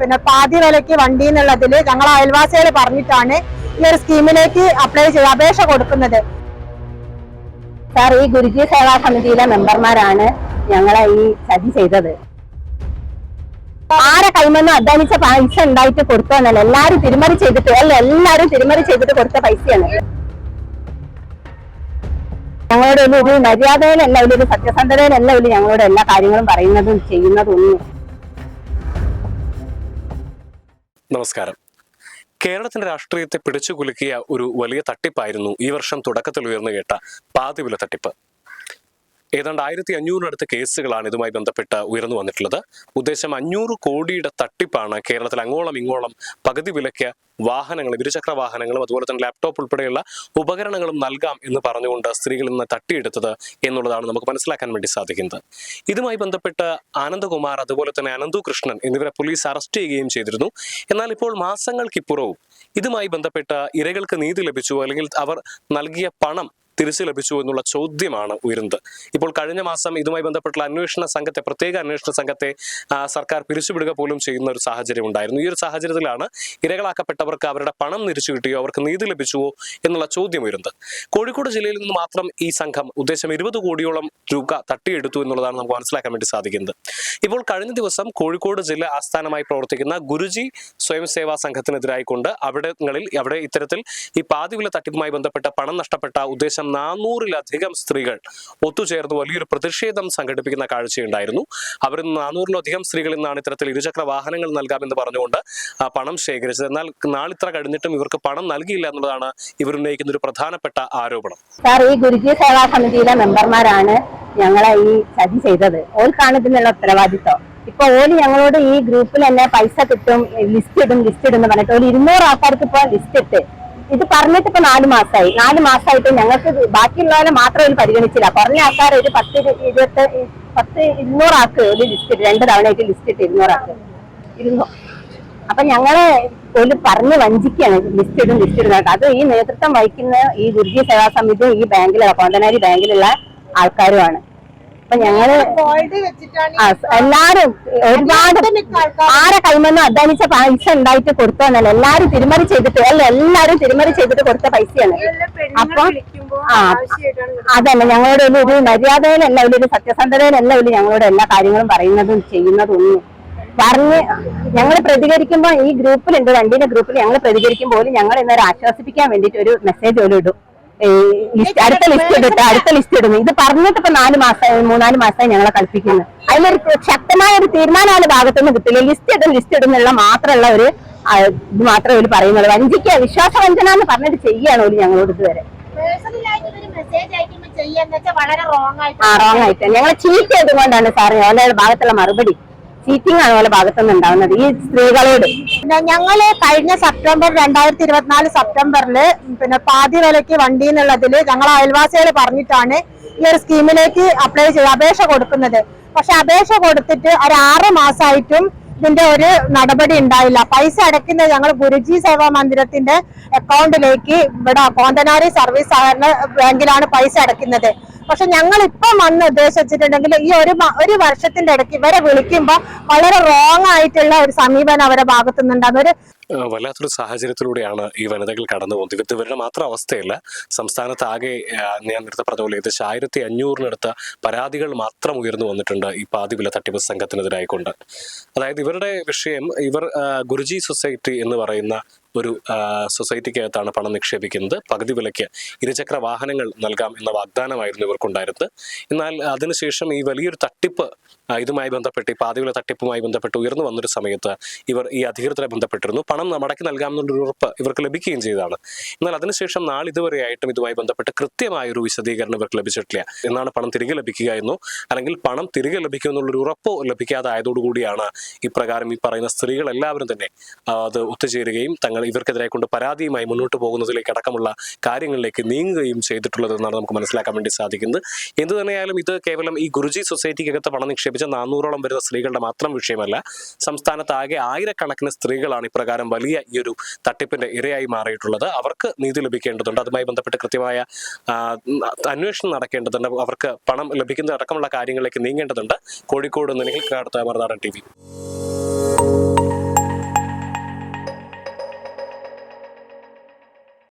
പിന്നെ പാതി വിലയ്ക്ക് വണ്ടി എന്നുള്ളതിൽ ഞങ്ങൾ അയൽവാസികൾ പറഞ്ഞിട്ടാണ് ഈ ഒരു സ്കീമിലേക്ക് അപ്ലൈ ചെയ്ത് അപേക്ഷ കൊടുക്കുന്നത്. സാർ ഈ ഗുരുജി സേവാ സമിതിയിലെ മെമ്പർമാരാണ് ഞങ്ങളെ ഈ സതി ചെയ്തത്. ആരെ കൈമെന്ന് അധ്വാനിച്ച പൈസ ഉണ്ടായിട്ട് കൊടുത്തതല്ല എല്ലാരും തിരുമറി ചെയ്തിട്ട് അല്ല എല്ലാരും തിരുമറി ചെയ്തിട്ട് കൊടുത്ത പൈസയാണ്. ഞങ്ങളുടെ ഒരു മര്യാദയിലല്ല ഒരു സത്യസന്ധതയിലല്ല ഒരു ഞങ്ങളോട് എല്ലാ കാര്യങ്ങളും പറയുന്നതും ചെയ്യുന്നതും ഒന്നും. നമസ്കാരം. കേരളത്തിന്റെ രാഷ്ട്രീയത്തെ പിടിച്ചു കുലുക്കിയ ഒരു വലിയ തട്ടിപ്പായിരുന്നു ഈ വർഷം തുടക്കത്തിൽ ഉയർന്നു കേട്ട പാതിവില തട്ടിപ്പ്. ഏതാണ്ട് ആയിരത്തി അഞ്ഞൂറിനടുത്ത് കേസുകളാണ് ഇതുമായി ബന്ധപ്പെട്ട് ഉയർന്നു വന്നിട്ടുള്ളത്. ഉദ്ദേശം അഞ്ഞൂറ് കോടിയുടെ തട്ടിപ്പാണ് കേരളത്തിൽ അങ്ങോളം ഇങ്ങോളം പകുതി വിലയ്ക്ക് വാഹനങ്ങൾ ഇരുചക്ര വാഹനങ്ങളും അതുപോലെ തന്നെ ലാപ്ടോപ്പ് ഉൾപ്പെടെയുള്ള ഉപകരണങ്ങളും നൽകാം എന്ന് പറഞ്ഞുകൊണ്ട് സ്ത്രീകളിൽ നിന്ന് തട്ടിയെടുത്തത് എന്നുള്ളതാണ് നമുക്ക് മനസ്സിലാക്കാൻ വേണ്ടി സാധിക്കുന്നത്. ഇതുമായി ബന്ധപ്പെട്ട് ആനന്ദകുമാർ അതുപോലെ തന്നെ അനന്തു കൃഷ്ണൻ എന്നിവരെ പോലീസ് അറസ്റ്റ് ചെയ്യുകയും ചെയ്തിരുന്നു. എന്നാൽ ഇപ്പോൾ മാസങ്ങൾക്കിപ്പുറവും ഇതുമായി ബന്ധപ്പെട്ട ഇരകൾക്ക് നീതി ലഭിച്ചു അല്ലെങ്കിൽ അവർ നൽകിയ പണം തിരിച്ചു ലഭിച്ചു എന്നുള്ള ചോദ്യമാണ് ഉയരുന്നത്. ഇപ്പോൾ കഴിഞ്ഞ മാസം ഇതുമായി ബന്ധപ്പെട്ടുള്ള അന്വേഷണ സംഘത്തെ പ്രത്യേക അന്വേഷണ സംഘത്തെ സർക്കാർ പിരിച്ചുവിടുക പോലും ചെയ്യുന്ന ഒരു സാഹചര്യം ഉണ്ടായിരുന്നു. ഈ ഒരു സാഹചര്യത്തിലാണ് ഇരകളാക്കപ്പെട്ടവർക്ക് അവരുടെ പണം തിരിച്ചു കിട്ടിയോ അവർക്ക് നീതി ലഭിച്ചുവോ എന്നുള്ള ചോദ്യം ഉയരുന്നത്. കോഴിക്കോട് ജില്ലയിൽ നിന്ന് മാത്രം ഈ സംഘം ഉദ്ദേശം ഇരുപത് കോടിയോളം രൂപ തട്ടിയെടുത്തു എന്നുള്ളതാണ് നമുക്ക് മനസ്സിലാക്കാൻ വേണ്ടി സാധിക്കുന്നത്. ഇപ്പോൾ കഴിഞ്ഞ ദിവസം കോഴിക്കോട് ജില്ല ആസ്ഥാനമായി പ്രവർത്തിക്കുന്ന ഗുരുജി സ്വയം സേവാ സംഘത്തിനെതിരായിക്കൊണ്ട് അവിടങ്ങളിൽ അവിടെ ഇത്തരത്തിൽ ഈ പാതിവില തട്ടിപ്പുമായി ബന്ധപ്പെട്ട പണം നഷ്ടപ്പെട്ട ഉദ്ദേശം നാനൂറിലധികം സ്ത്രീകൾ ഒത്തുചേർന്ന് വലിയൊരു പ്രതിഷേധം സംഘടിപ്പിക്കുന്ന കാഴ്ചയുണ്ടായിരുന്നു. അവർ നാനൂറിലധികം സ്ത്രീകൾ ഇന്നാണ് ഇത്തരത്തിൽ ഇരുചക്ര വാഹനങ്ങൾ നൽകാമെന്ന് പറഞ്ഞുകൊണ്ട് പണം ശേഖരിച്ചത്. എന്നാൽ നാളിത്ര കഴിഞ്ഞിട്ടും ഇവർക്ക് പണം നൽകിയില്ല എന്നുള്ളതാണ് ഇവർ ഉന്നയിക്കുന്ന ഒരു പ്രധാനപ്പെട്ട ആരോപണം. സാർ ഈ ഗുരുജി സേവാ സമിതിയിലെ മെമ്പർമാരാണ് ഞങ്ങളെ ഈ ചതി ചെയ്തത്. ഓൽക്കാണ് ഇതിനുള്ള ഉത്തരവാദിത്വം. ഇപ്പൊ ഓൽ ഞങ്ങളോട് ഈ ഗ്രൂപ്പിൽ തന്നെ പൈസ കിട്ടും ലിസ്റ്റ് ഇടും ലിസ്റ്റ് ഇടും എന്ന് പറഞ്ഞിട്ട് ഒരു ഇരുന്നൂറ് ആൾക്കാർക്ക് ഇപ്പൊ ലിസ്റ്റ് ഇട്ട് ഇത് പറഞ്ഞിട്ട് ഇപ്പൊ നാല് മാസമായി നാല് മാസമായിട്ട് ഞങ്ങൾക്ക് ഇത് ബാക്കിയുള്ളവരെ മാത്രം ഒരു പരിഗണിച്ചില്ല. കുറഞ്ഞ ആൾക്കാർ ഒരു പത്ത് ഇരു- ഇരുപത്തി പത്ത് ഇരുന്നൂറ് ആൾക്ക് ഒരു ലിസ്റ്റ് രണ്ട് തവണയായിട്ട് ലിസ്റ്റ് ഇട്ട് ഇരുന്നൂറ് ആൾക്ക് ഇരുന്നൂ. അപ്പൊ ഞങ്ങളെ ഒരു പറഞ്ഞ് വഞ്ചിക്കാണ് ലിസ്റ്റ് ഇടും ലിസ്റ്റ് ഇടുന്ന അത് ഈ നേതൃത്വം വഹിക്കുന്ന ഈ ഗുരുജി സേവാ സമിതി ഈ ബാങ്കിലെ കോന്തനാരി ബാങ്കിലുള്ള ആൾക്കാരുമാണ്. അപ്പൊ ഞങ്ങൾ എല്ലാരും ഒരുപാട് ആരെ കൈമെന്ന് അധ്വാനിച്ച പൈസ ഉണ്ടായിട്ട് കൊടുത്തതെന്നല്ല എല്ലാരും തിരിമറി ചെയ്തിട്ട് അല്ല? എല്ലാരും തിരിമറി ചെയ്തിട്ട് കൊടുത്ത പൈസയാണ് അപ്പൊ ആ അതല്ല ഞങ്ങളോട് ഒരു ഒരു മര്യാദയിലല്ല ഒരു സത്യസന്ധതയിലല്ല ഒരു ഞങ്ങളോട് എല്ലാ കാര്യങ്ങളും പറയുന്നതും ചെയ്യുന്നതും ഒന്നും പറഞ്ഞ് ഞങ്ങൾ പ്രതികരിക്കുമ്പോൾ ഈ ഗ്രൂപ്പിലുണ്ട് വണ്ടിയുടെ ഗ്രൂപ്പിൽ ഞങ്ങൾ പ്രതികരിക്കുമ്പോൾ ഞങ്ങൾ ഇന്നൊരു ആശ്വസിപ്പിക്കാൻ വേണ്ടിയിട്ട് ഒരു മെസ്സേജ് പോലും ഇടും. അടുത്ത ലിസ്റ്റ് ഇട്ടിട്ട് അടുത്ത ലിസ്റ്റ് ഇടുന്നു ഇത് പറഞ്ഞിട്ട് ഇപ്പൊ നാല് മാസമായി മൂന്നാൽ മാസമായി ഞങ്ങളെ കളിപ്പിക്കുന്നു. അതിലൊരു ശക്തമായ ഒരു തീരുമാനമാണ് ഭാഗത്തുനിന്ന് കിട്ടില്ല? ലിസ്റ്റ് ഇടും ലിസ്റ്റ് ഇടുന്നുള്ള മാത്രമുള്ള ഒരു ഇത് മാത്രമേ ഒരു പറയുന്നുള്ളൂ. വിശ്വാസ വിശ്വാസവഞ്ചന എന്ന് പറഞ്ഞിട്ട് ചെയ്യാണ് ഒരു ഞങ്ങളോട് ഇതുവരെ. ആ റോങ് ആയിട്ട്. ഞങ്ങളെ ചീറ്റ് ചെയ്തുകൊണ്ടാണ് സാറ് ഞങ്ങളുടെ ഭാഗത്തുള്ള മറുപടി. ചീറ്റിംഗ് ആണ് ഓലെ ഭാഗത്തുനിന്ന് ഉണ്ടാവുന്നത്. ഈ സ്ത്രീകളോട്. ഞങ്ങൾ കഴിഞ്ഞ സെപ്റ്റംബർ രണ്ടായിരത്തി ഇരുപത്തിനാല് സെപ്റ്റംബറിൽ പിന്നെ പാതി വിലയ്ക്ക് വണ്ടി എന്നുള്ളതിൽ ഞങ്ങൾ അയൽവാസികൾ പറഞ്ഞിട്ടാണ് ഈ ഒരു സ്കീമിലേക്ക് അപ്ലൈ ചെയ്ത് അപേക്ഷ കൊടുക്കുന്നത്. പക്ഷെ അപേക്ഷ കൊടുത്തിട്ട് ഒരു ആറ് മാസമായിട്ടും ഇതിന്റെ ഒരു നടപടി ഉണ്ടായില്ല. പൈസ അടയ്ക്കുന്നത് ഞങ്ങൾ ഗുരുജി സേവാ മന്ദിരത്തിന്റെ അക്കൗണ്ടിലേക്ക് ഇവിടെ കോന്തനാരി സർവീസ് സഹകരണ ബാങ്കിലാണ് പൈസ അടയ്ക്കുന്നത്. പക്ഷെ ഞങ്ങൾ ഇപ്പം വന്ന് ഉദ്ദേശിച്ചിട്ടുണ്ടെങ്കിൽ ഈ ഒരു ഒരു വർഷത്തിന്റെ ഇടയ്ക്ക് ഇവരെ വിളിക്കുമ്പോൾ വളരെ റോങ് ആയിട്ടുള്ള ഒരു സമീപനം അവരുടെ ഭാഗത്തു നിന്നുണ്ടാകും ഒരു വല്ലാത്തൊരു സാഹചര്യത്തിലൂടെയാണ് ഈ വനിതകൾ കടന്നു പോകുന്നത്. ഇത് ഇവരുടെ മാത്രം അവസ്ഥയല്ല സംസ്ഥാനത്ത് ആകെ ഞാൻ നേരത്തെ പറഞ്ഞ പോലെ ഏകദേശം ആയിരത്തി അഞ്ഞൂറിനടുത്ത പരാതികൾ മാത്രം ഉയർന്നു വന്നിട്ടുണ്ട് ഈ പാതിവില തട്ടിപ്പ് സംഘത്തിനെതിരായിക്കൊണ്ട്. അതായത് ഇവരുടെ വിഷയം ഇവർ ഗുരുജി സൊസൈറ്റി എന്ന് പറയുന്ന ഒരു സൊസൈറ്റിക്കകത്താണ് പണം നിക്ഷേപിക്കുന്നത്. പകുതി വിലയ്ക്ക് ഇരുചക്ര വാഹനങ്ങൾ നൽകാം എന്ന വാഗ്ദാനമായിരുന്നു ഇവർക്കുണ്ടായിരുന്നത്. എന്നാൽ അതിനുശേഷം ഈ വലിയൊരു തട്ടിപ്പ് ഇതുമായി ബന്ധപ്പെട്ട് ഈ പാതിവില തട്ടിപ്പുമായി ബന്ധപ്പെട്ട് ഉയർന്നു വന്നൊരു സമയത്ത് ഇവർ ഈ അധികൃതരെ ബന്ധപ്പെട്ടിരുന്നു. പണം മടക്കി നൽകാമെന്നുള്ളൊരു ഉറപ്പ് ഇവർക്ക് ലഭിക്കുകയും ചെയ്തതാണ്. എന്നാൽ അതിനുശേഷം നാളിതുവരെയായിട്ടും ഇതുമായി ബന്ധപ്പെട്ട് കൃത്യമായ ഒരു വിശദീകരണം ഇവർക്ക് ലഭിച്ചിട്ടില്ല. എന്നാണ് പണം തിരികെ ലഭിക്കുക എന്നോ അല്ലെങ്കിൽ പണം തിരികെ ലഭിക്കും എന്നുള്ളൊരു ഉറപ്പോ ലഭിക്കാതെ ആയതോടുകൂടിയാണ് ഇപ്രകാരം ഈ പറയുന്ന സ്ത്രീകൾ എല്ലാവരും തന്നെ അത് ഒത്തുചേരുകയും തങ്ങൾ ഇവർക്കെതിരെ കൊണ്ട് പരാതിയുമായി മുന്നോട്ട് പോകുന്നതിലേക്ക് അടക്കമുള്ള കാര്യങ്ങളിലേക്ക് നീങ്ങുകയും ചെയ്തിട്ടുള്ളത് എന്നാണ് നമുക്ക് മനസ്സിലാക്കാൻ വേണ്ടി സാധിക്കുന്നത്. എന്തു തന്നെയായാലും ഇത് കേവലം ഈ ഗുരുജി സൊസൈറ്റിക്കകത്ത് പണം നിക്ഷേപിച്ച നാനൂറോളം വരുന്ന സ്ത്രീകളുടെ മാത്രം വിഷയമല്ല. സംസ്ഥാനത്ത് ആകെ ആയിരക്കണക്കിന് സ്ത്രീകളാണ് ഇപ്രകാരം വലിയ ഈ ഒരു തട്ടിപ്പിന്റെ ഇരയായി മാറിയിട്ടുള്ളത്. അവർക്ക് നീതി ലഭിക്കേണ്ടതുണ്ട്. അതുമായി ബന്ധപ്പെട്ട് കൃത്യമായ അന്വേഷണം നടക്കേണ്ടതുണ്ട്. അവർക്ക് പണം ലഭിക്കുന്ന അടക്കമുള്ള കാര്യങ്ങളിലേക്ക് നീങ്ങേണ്ടതുണ്ട്. കോഴിക്കോട് നിലയിൽ മറുനാടൻ ടി വി.